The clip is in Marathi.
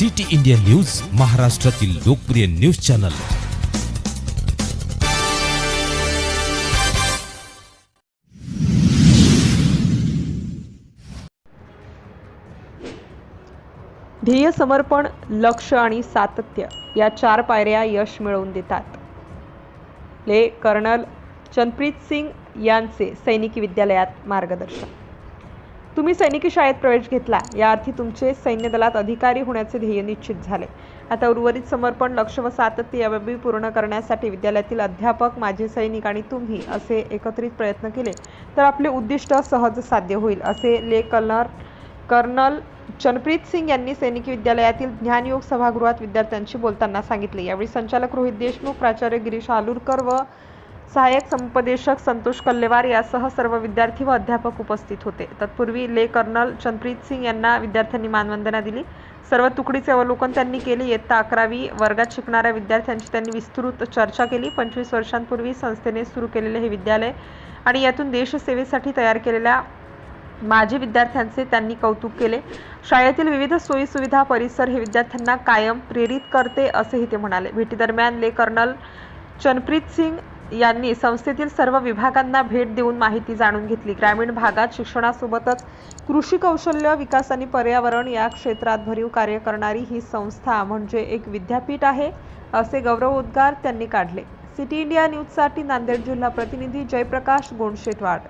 सिटी इंडिया न्यूज महाराष्ट्रातील लोकप्रिय न्यूज चॅनल. ध्येय समर्पण लक्ष आणि सातत्य या चार पायऱ्या यश मिळवून देतात. ले कर्नल चंदप्रीत सिंग यांचे सैनिकी विद्यालयात मार्गदर्शन. तुम्ही सैनिकी शाळेत प्रवेश घेतला. या अर्थी तुमचे सैन्य दलात अधिकारी होण्याचे ध्येय निश्चित झाले. आता उर्वरित समर्पण लक्ष व सातत्य या पूर्ण करण्यासाठी विद्यालयातील अध्यापक माझे सैनिक आणि तुम्ही असे एकत्रित प्रयत्न केले तर आपले उद्दिष्ट सहज साध्य होईल असे ले कलर कर्नल चनप्रीत सिंग यांनी सैनिकी विद्यालयातील ज्ञानयोग सभागृहात विद्यार्थ्यांशी बोलताना सांगितले. यावेळी संचालक रोहित देशमुख प्राचार्य गिरीश आलुरकर व सहाय्यक संपदेशक संतोष कल्लेवार यासह सर्व विद्यार्थी व अध्यापक उपस्थित होते. तत्पूर्वी ले कर्नल चंद्रप्रीत सिंग यांना विद्यार्थ्यांनी मानवंदना दिली. सर्व तुकडीचे अवलोकन त्यांनी केले. इयत्ता अकरावी वर्गात शिकणाऱ्या विद्यार्थ्यांची त्यांनी विस्तृत चर्चा केली. पंचवीस वर्षांपूर्वी संस्थेने सुरू केलेले हे विद्यालय आणि यातून देशसेवेसाठी तयार केलेल्या माजी विद्यार्थ्यांचे त्यांनी कौतुक केले. शाळेतील विविध सोयीसुविधा परिसर हे विद्यार्थ्यांना कायम प्रेरित करते असेही ते म्हणाले. भेटीदरम्यान ले कर्नल चनप्रीत सिंग यांनी संस्थेतील सर्व विभागांना भेट देऊन माहिती जाणून घेतली. ग्रामीण भागात शिक्षणासोबतच कृषी कौशल्य विकास आणि पर्यावरण या क्षेत्रात भरीव कार्य करणारी ही संस्था म्हणजे एक विद्यापीठ आहे असे गौरवोद्गार त्यांनी काढले. सिटी इंडिया न्यूजसाठी नांदेड जिल्हा प्रतिनिधी जयप्रकाश गोंडशेटवाड.